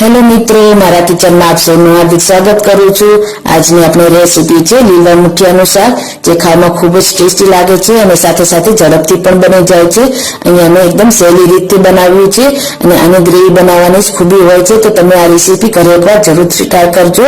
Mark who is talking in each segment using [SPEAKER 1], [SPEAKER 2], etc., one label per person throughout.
[SPEAKER 1] Hello મિત્રો, મારા કિચનમાં આપ સૌનું હાર્દિક સ્વાગત કરું છું. આજની આપણી રેસીપી છે લીલા મુઠિયાનું અનુસાર જે ખાવામાં ખૂબ જ ટેસ્ટી લાગે છે અને સાથે સાથે ઝડપથી પણ બની જાય છે. અહીંયા મેં એકદમ સહેલી રીતથી બનાવ્યું છે અને આની ગ્રેવી બનાવવાની ખૂબી હોય છે, તો તમે આ રેસીપી ઘરે એકવાર જરૂરથી ટ્રાય કરજો.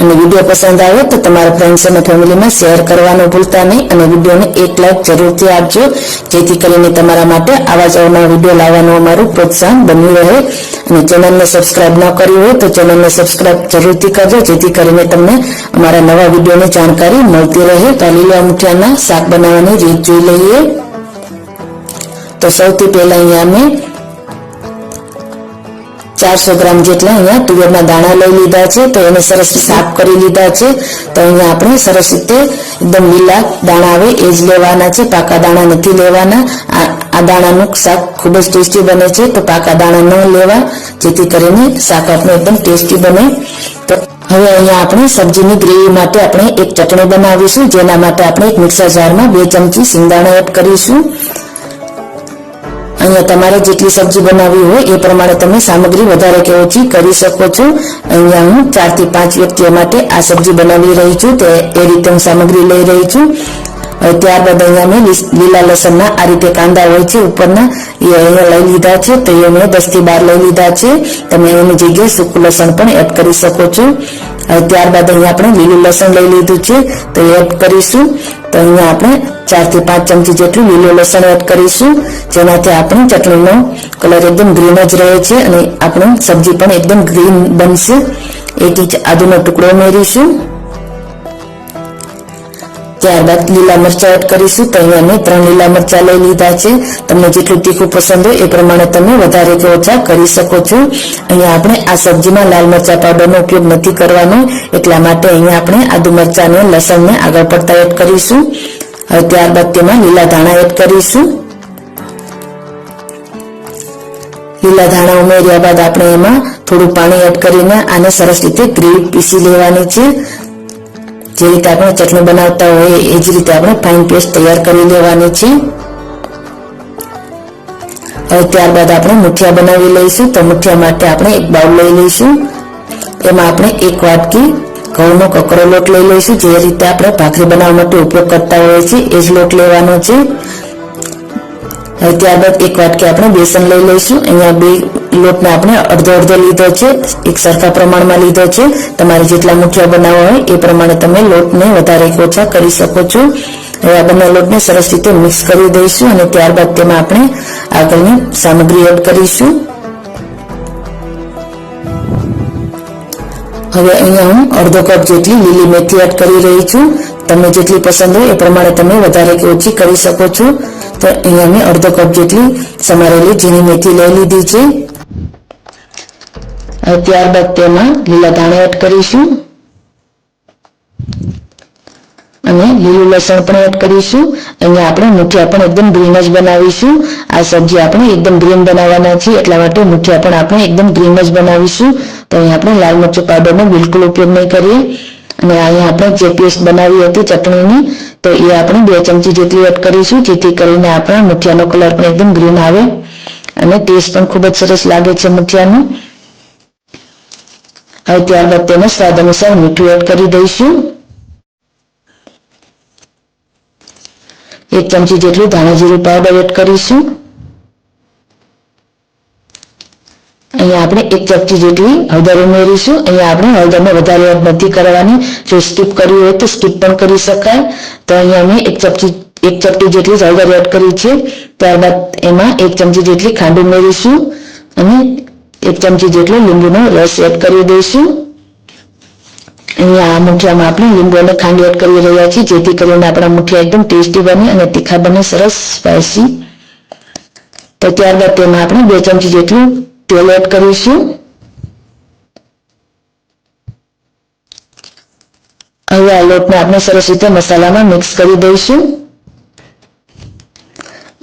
[SPEAKER 1] અને વીડિયો પસંદ આવે તો તમારા ફ્રેન્ડ્સ અને ફેમિલીમાં શેર કરવાનું ભૂલતા નહીં અને વિડીયોને એક લાઈક જરૂરથી આપજો, જેથી કરીને તમારા માટે આવા જ વીડિયો લાવવાનું અમારું પ્રોત્સાહન બન્યું રહે. અને ચેનલને સબસ્ક્રાઈબ ન કરી હોય તો ચેનલને સબસ્ક્રાઇબ જરૂરથી કરજો, જેથી કરીને તમને અમારા નવા વિડીયોની જાણકારી મળતી રહે. તો લીલા મુઠિયાના શાક બનાવવાની રીત જોઈ લઈએ. તો સૌથી પહેલા અહીંયા અમે ચારસો ગ્રામ જેટલા અહીંયા તુવેરના દાણા લઈ લીધા છે. તો એને સરસ સાફ કરી લીધા છે. તો અહીંયા આપણે સરસ રીતે એકદમ લીલા દાણા આવે એ જ લેવાના છે. પાકા દાણા નથી લેવાના. આ દાણાનું શાક ખૂબ જ ટેસ્ટી બને છે. તો પાકા દાણા ન લેવા, જેથી કરીને શાક આપણું એકદમ ટેસ્ટી બને. તો હવે અહીંયા આપણે સબ્જીની ગ્રેવી માટે આપણે એક ચટણી બનાવીશું. જેના માટે આપણે એક મિક્સર જારમાં બે ચમચી સિંગદાણા એડ કરીશું. અહીંયા તમારે જેટલી સબ્જી બનાવવી હોય એ પ્રમાણે તમે સામગ્રી વધારે કે ઓછી કરી શકો છો. અહીંયા હું ચારથી પાંચ વ્યક્તિઓ માટે આ સબ્જી બનાવી રહી છું. તે એ રીતે હું સામગ્રી લઈ રહી છું. ત્યારબાદ અહીંયા મેં લીલા લસણના આ રીતે કાંદા હોય છે ઉપરના. એ અહીંયા લઈ લીધા છે. તો એ મેં દસથી બાર લઈ લીધા છે. તમે એની જગ્યાએ સૂકું લસણ પણ એડ કરી શકો છો. હવે ત્યારબાદ અહીંયા આપણે લીલું લસણ લઈ લીધું છે, તો એડ કરીશું. તો અહીંયા આપણે ચારથી પાંચ ચમચી જેટલું લીલું લસણ એડ કરીશું. જેનાથી આપણી ચટણીનો કલર એકદમ ગ્રીન જ રહે છે અને આપણી સબ્જી પણ એકદમ ગ્રીન બનશે. એક ઇંચ આદુનો ટુકડો ઉમેરીશું. ત્યારબાદ લીલા મરચાં એડ કરીશું. તો અહીંયા મેં ત્રણ લીલા મરચાં લઈ લીધા છે. તમને જેટલું તીખું પસંદ હોય એ પ્રમાણે તમે વધારે કે ઓછા કરી શકો છો. અહીંયા આપણે આ સબ્જીમાં લાલ મરચાં પાવડરનો ઉપયોગ નથી કરવાનો. એટલા માટે અહીંયા આપણે આદુ મરચાં અને લસણને આગળ પડતા એડ કરીશું. હવે ત્યારબાદ તેમાં લીલા ધાણા એડ કરીશું. લીલા ધાણા ઉમેર્યા બાદ આપણે એમાં થોડું પાણી એડ કરીને આને સરસ રીતે ગ્રેવી પીસી લેવાની છે. જે રીતે આપણે ચટણી બનાવતા હોઈએ, એ જ રીતે આપણે ફાઇન પેસ્ટ તૈયાર કરી લેવાની છે. હવે ત્યારબાદ આપણે મુઠિયા બનાવી લઈશું. તો મુઠિયા માટે આપણે એક બાઉલ લઈ લઈશું. એમાં આપણે એક વાટકી ઘઉંનો કકરો લોટ લઈ લઈશું. જે રીતે આપણે ભાખરી બનાવવા માટે ઉપયોગ કરતા હોઈએ છીએ, એ જ લોટ લેવાનો છે. હવે ત્યારબાદ એક વાટકી આપણે બેસન લઈ લઈશું. અહીંયા બે લોટને આપણે અડધો અડધો લીધો છે, એક સરખા પ્રમાણમાં લીધો છે. તમારે જેટલા મુઠિયા બનાવવા હોય એ પ્રમાણે તમે લોટને વધારે કે ઓછા કરી શકો છો. હવે આ બંને લોટને સરસ રીતે મિક્સ કરી દઈશું અને ત્યારબાદ તેમાં આપણે આગળની સામગ્રી એડ કરીશું. હવે અહીંયા હું અડધો કપ જેટલી લીલી મેથી એડ કરી રહી છું. તમને જેટલી પસંદ હોય એ પ્રમાણે તમે વધારે કે ઓછી કરી શકો છો. તો અહીંયા મેં અડધો કપ જેટલી સમારેલી ઝીણી મેથી લઈ લીધી છે. ત્યારબાદ તેમાં લીલા ધાણા એડ કરીશું. અને લીલું લસણ પણ એડ કરીશું. અહીંયા આપણે મુઠિયા પણ એકદમ ગ્રીન જ બનાવીશું. આ સબ્જી આપણે એકદમ ગ્રીન બનાવવાના છીએ, એટલા માટે મુઠિયા પણ આપણે એકદમ ગ્રીન જ બનાવીશું. તો અહીંયા આપણે લાલ મરચું પાવડરનો બિલકુલ ઉપયોગ નહીં કરીએ. અને અહીંયા આપણે જે પેસ્ટ બનાવી હતી ચટણીની, તો એ આપણે બે ચમચી જેટલી એડ કરીશું, જેથી કરીને આપણા મુઠિયાનો કલર પણ એકદમ ગ્રીન આવે. અને ટેસ્ટ પણ ખૂબ જ સરસ લાગે છે મુઠિયાનો. હવે ત્યારબાદ તેને સ્વાદ અનુસાર મીઠું એડ કરી દઈશું. એક ચમચી જેટલું ધાણા જીરું પાવડર એડ કરીશું. અહીંયા આપણે એક ચમચી જેટલી હળદર ઉમેરીશું. અહીંયા આપણે હળદરને વધારે એડ નથી કરવાની. જો સ્કીપ કરવી હોય તો સ્કીપ પણ કરી શકાય. તો અહીંયા અમે એક ચમચી, એક ચપટી જેટલી હળદર એડ કરી છે. ત્યારબાદ એમાં એક ચમચી જેટલી ખાંડ ઉમેરીશું. અને એક ચમચી જેટલો લીંબુનો રસ એડ કરી દઈશું. અહીંયા આ મુઠિયામાં આપણે લીંબુ અને ખાંડ એડ કરી રહ્યા છીએ, જેથી કરીને આપણા મુઠિયા એકદમ ટેસ્ટી બને અને તીખા બને, સરસ, સ્પાઇસી. તો ત્યારબાદ તેમાં આપણે બે ચમચી જેટલું તેલ એડ કરીશું. હવે આ લોટને આપણે સરસ રીતે મસાલામાં મિક્સ કરી દઈશું.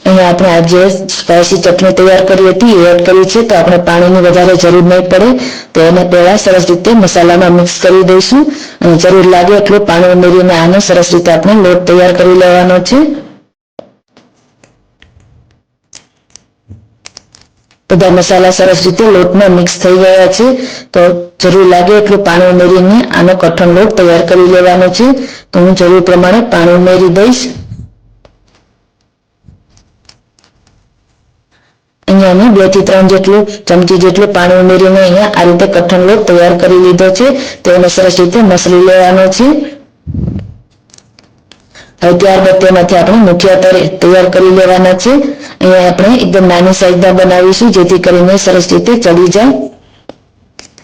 [SPEAKER 1] અહીંયા આપણે આ જે સ્પાઇસી ચટણી તૈયાર કરી હતી એડ કરી છે, તો આપણે પાણીની વધારે જરૂર નહીં પડે, તો એને પહેલા સરસ રીતે મસાલામાં મિક્સ કરી દઈશું. અને જરૂર લાગે એટલું પાણી ઉમેરીને આનો સરસ રીતે આપણે લોટ તૈયાર કરી લેવાનો છે. બધા મસાલા સરસ રીતે લોટમાં મિક્સ થઈ ગયા છે, તો જરૂર લાગે એટલું પાણી ઉમેરીને આનો કઠણ લોટ તૈયાર કરી લેવાનો છે, તો હું જરૂર પ્રમાણે પાણી ઉમેરી દઈશ. અહીંયા બેથી ત્રણ જેટલું, ચમચી જેટલું પાણી ઉમેરીને અહીંયા આ રીતે કઠણ લોટ તૈયાર કરી લીધો છે. તેને સરસ રીતે મસળી લેવાનો છે. હવે ત્યારબાદ તેમાંથી આપણે મુઠિયા તૈયાર કરી લેવાના છે. અહીંયા આપણે એકદમ નાની સાઈઝના બનાવીશું, જેથી કરીને સરસ રીતે ચડી જાય.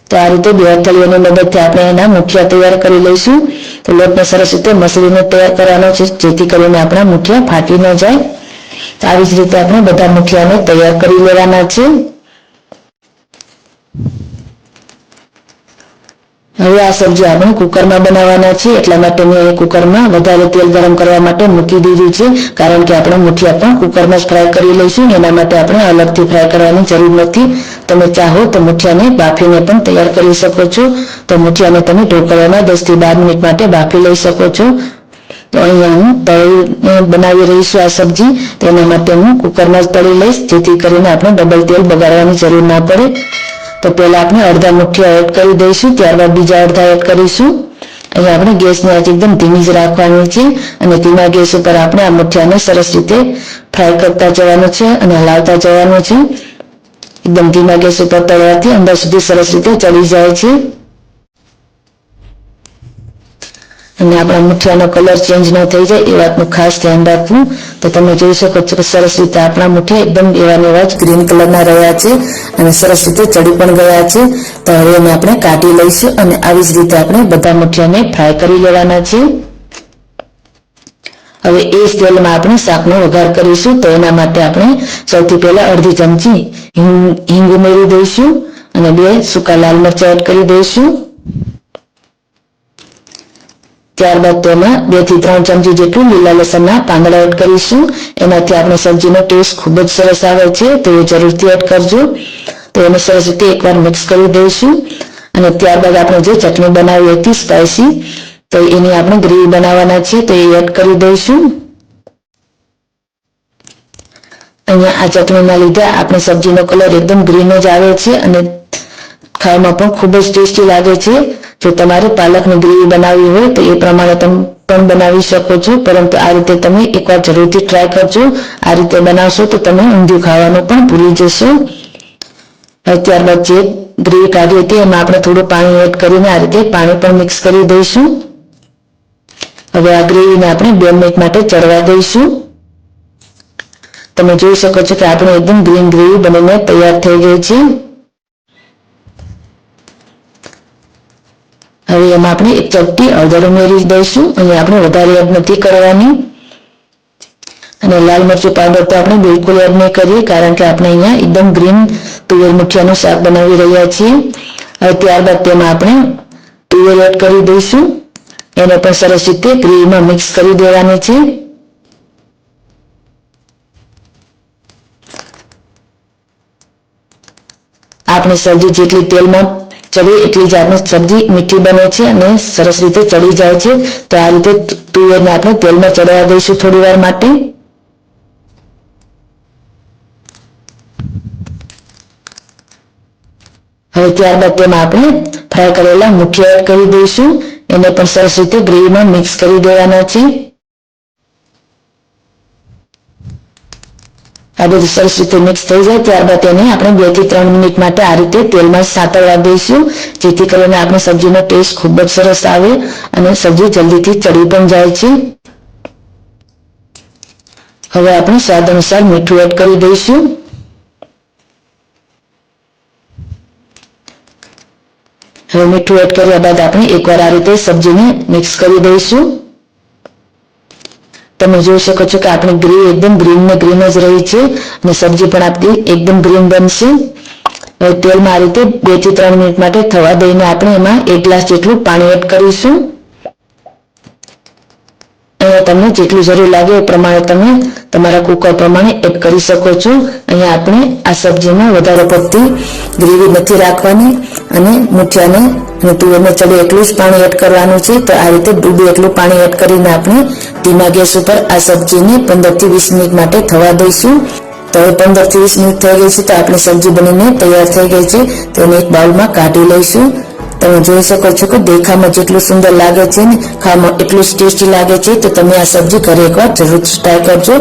[SPEAKER 1] તો આ રીતે બે હથેળીઓની મદદથી આપણે એના મુઠિયા તૈયાર કરી લઈશું. તો લોટને સરસ રીતે મસળીને તૈયાર કરવાનો છે, જેથી કરીને આપણા મુઠિયા ફાટી ન જાય. તો આવી જ રીતે આપણે બધા મુઠિયાને તૈયાર કરી લેવાના છે. હવે આ સબ્જી આપણે કુકરમાં બનાવવાના છે, એટલા માટે મેં કુકરમાં વધારે તેલ ગરમ કરવા માટે મૂકી દીધું છે, કારણ કે આપણે મુઠિયા પણ કુકરમાં જ ફ્રાય કરી લઈશું એના માટે આપણે અલગથી ફ્રાય કરવાની જરૂર નથી. તમે ચાહો તો મુઠિયાને બાફીને પણ તૈયાર કરી શકો છો. તો મુઠિયાને તમે ઢોકળામાં દસથી બાર મિનિટ માટે બાફી લઈ શકો છો. તો અહીંયા હું તળીને બનાવી રહીશું આ સબ્જી. તેના માટે હું કુકરમાં જ તળી લઈશ, જેથી કરીને આપણે ડબલ તેલ બગાડવાની જરૂર ના પડે. તો પહેલા આપણે અડધા મુઠ્ઠીયા એડ કરી દઈશું, ત્યારબાદ બીજા અડધા એડ કરીશું. અહીંયા આપણે ગેસની આંચ એકદમ ધીમી જ રાખવાની છે અને ધીમા ગેસ ઉપર આપણે આ મુઠ્ઠિયાને સરસ રીતે ફ્રાય કરતા જવાનું છે અને હલાવતા જવાનું છે. એકદમ ધીમા ગેસ ઉપર તળવાથી અંદર સુધી સરસ રીતે ચડી જાય છે. અને આપણા મુઠિયાનો કલર ચેન્જ ન થઈ જાય એ વાતનું ખાસ ધ્યાન રાખવું. તો તમે જોઈ શકો છો કે સરસ રીતે આપણા મુઠિયા એકદમ એવા ને એવા જ ગ્રીન કલરના રહ્યા છે અને સરસ રીતે ચડી પણ ગયા છે. તો હવે એને આપણે કાઢી લઈશું અને આવી જ રીતે આપણે બધા મુઠિયાને ફ્રાય કરી લેવાના છે. હવે એ તેલમાં આપણે શાકનો વઘાર કરીશું તો એના માટે આપણે સૌથી પહેલા અડધી ચમચી હિંગ ઉમેરી દઈશું અને બે સૂકા લાલ મરચા એડ કરી દઈશું. ત્યારબાદ તેમાં બેથી ત્રણ ચમચી જેટલું લીલા લસણના પાંદડા એડ કરીશું. એનાથી આપણે સબ્જીનો ટેસ્ટ ખૂબ જ સરસ આવે છે, તો એ જરૂરથી એડ કરજો. તો એને સરસ રીતે એકવાર મિક્સ કરી દઈશું. અને ત્યારબાદ આપણે જે ચટણી બનાવી હતી સ્પાઇસી તો એની આપણે ગ્રેવી બનાવવાના છે, તો એ એડ કરી દઈશું. અહીંયા આ ચટણીના લીધે આપણી સબ્જીનો કલર એકદમ ગ્રીન જ આવે છે અને ખાવામાં પણ ખૂબ જ ટેસ્ટી લાગે છે. જો તમારે પાલકની ગ્રેવી બનાવવી હોય તો એ પ્રમાણે તમે, પણ બનાવી શકો છો. પરંતુ આ રીતે તમે એકવાર જરૂરથી ટ્રાય કરજો. આ રીતે બનાવશો તો તમે ઊંધિયું ખાવાનું પણ ભૂલી જશો. ત્યારબાદ જે ગ્રેવી કાઢી હતી એમાં આપણે થોડું પાણી એડ કરીને આ રીતે પાણી પણ મિક્સ કરી દઈશું. હવે આ ગ્રેવીને આપણે બે મિનિટ માટે ચડવા દઈશું. તમે જોઈ શકો છો કે આપણે એકદમ ગ્રીન ગ્રેવી બનીને તૈયાર થઈ ગઈ છે. હવે એમાં આપણે એક ચપટી હળદર ઉમેરી દઈશું અહીંયા આપણે વધારે એડ નથી કરવાની. અને લાલ મરચું પાવડર તો આપણે બિલકુલ એડ નહીં કરીએ, કારણ કે આપણે અહીંયા એકદમ ગ્રીન તુવેર મુઠિયાનું શાક બનાવી રહ્યા છીએ. હવે ત્યારબાદ તેમાં આપણે તુવેર એડ કરી દઈશું. એને પણ સરસ રીતે ગ્રેવીમાં મિક્સ કરી દેવાની છે. આપણે સબ્જી જેટલી તેલમાં ચડી એટલી જ આપણે સબ્જી મીઠી બને છે અને સરસ રીતે ચડી જાય છે. તો આ રીતે તુવેરને આપણે તેલમાં ચડવા દઈશું થોડી વાર માટે. હવે ત્યારબાદ તેમાં આપણે ફ્રાય કરેલા મુઠિયા એડ કરી દઈશું. એને પણ સરસ રીતે ગ્રેવીમાં મિક્સ કરી દેવાના છે. આ બધું સરસ રીતે મિક્સ થઈ જાય. ત્યારબાદ તેને આપણે બેથી ત્રણ મિનિટ માટે આ રીતે તેલમાં સાતળવા દઈશું. જેથી કરીને આપણે સબ્જીનો ટેસ્ટ ખૂબ જ સરસ આવે અને સબ્જી જલ્દીથી ચડી પણ જાય છે. હવે આપણે સ્વાદ અનુસાર મીઠું એડ કરી દઈશું. હવે મીઠું એડ કર્યા બાદ આપણે એકવાર આ રીતે સબ્જીને મિક્સ કરી દઈશું. તમે જોઈ શકો છો કે આપણી ગ્રેવી એકદમ ગ્રીન ને ગ્રીન જ રહી છે. અને સબ્જી પણ આપણી એકદમ ગ્રીન બનશે. તેલમાં આ રીતે બેથી ત્રણ મિનિટ માટે થવા દઈને આપણે એમાં એક ગ્લાસ જેટલું પાણી એડ કરીશું. અહીંયા તમને જેટલું જરૂર લાગે એ પ્રમાણે તમે તમારા કુકર પ્રમાણે એડ કરી શકો છો. અહીંયા આપણે આ સબ્જીમાં વધારે પડતી ગ્રેવી નથી રાખવાની અને મૂઠિયાને અને તુવેરને ચડે એટલું જ પાણી એડ કરવાનું છે. તો આ રીતે ડૂબે એટલું પાણી એડ કરીને આપણે ધીમા ગેસ ઉપર આ સબ્જીને પંદરથી વીસ મિનિટ માટે થવા દઈશું. તો હવે પંદરથી વીસ મિનિટ થઈ ગઈ છે તો આપણી સબ્જી બનીને તૈયાર થઈ ગઈ છે. તો એને એક બાઉલમાં કાઢી લઈશું. તમે જોઈ શકો છો કે દેખામાં જેટલું સુંદર લાગે છે ને, ખાવામાં એટલું ટેસ્ટી લાગે છે, તો તમે આ સબ્જી ઘરે એકવાર જરૂર ટ્રાય કરજો.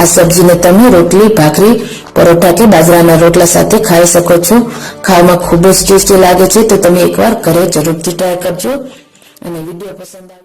[SPEAKER 1] આ સબ્જીને તમે રોટલી, ભાખરી, પરોઠા કે બાજરાના રોટલા સાથે ખાઈ શકો છો. ખાવામાં ખૂબ જ ટેસ્ટી લાગે છે, તો તમે એકવાર ઘરે જરૂરથી ટ્રાય કરજો. અને વીડિયો પસંદ આવે